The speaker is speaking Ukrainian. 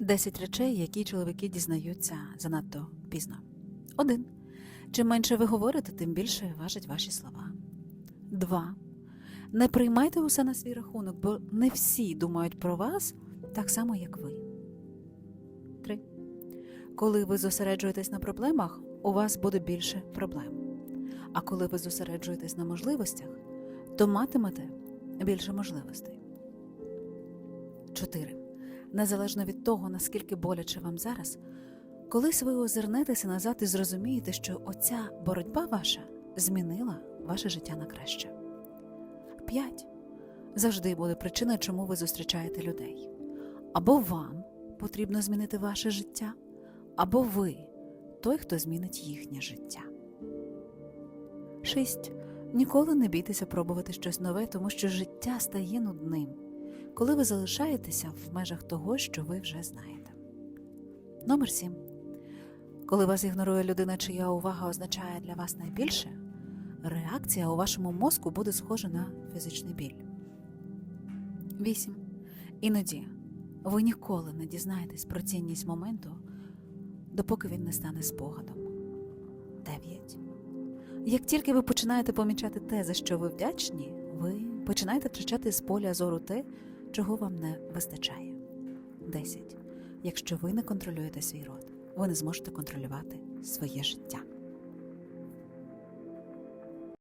10 речей, які чоловіки дізнаються занадто пізно. 1. Чим менше ви говорите, тим більше важать ваші слова. 2. Не приймайте усе на свій рахунок, бо не всі думають про вас так само, як ви. 3. Коли ви зосереджуєтесь на проблемах, у вас буде більше проблем. А коли ви зосереджуєтесь на можливостях, то матимете більше можливостей. 4. Незалежно від того, наскільки боляче вам зараз, колись ви озирнетеся назад і зрозумієте, що оця боротьба ваша змінила ваше життя на краще. 5. Завжди буде причина, чому ви зустрічаєте людей. Або вам потрібно змінити ваше життя, або ви той, хто змінить їхнє життя. 6. Ніколи не бійтеся пробувати щось нове, тому що життя стає нудним, коли ви залишаєтеся в межах того, що ви вже знаєте. Номер 7. Коли вас ігнорує людина, чия увага означає для вас найбільше, реакція у вашому мозку буде схожа на фізичний біль. 8. Іноді ви ніколи не дізнаєтесь про цінність моменту, допоки він не стане спогадом. 9. Як тільки ви починаєте помічати те, за що ви вдячні, ви починаєте втрачати з поля зору те, чого вам не вистачає. 10. Якщо ви не контролюєте свій рот, ви не зможете контролювати своє життя.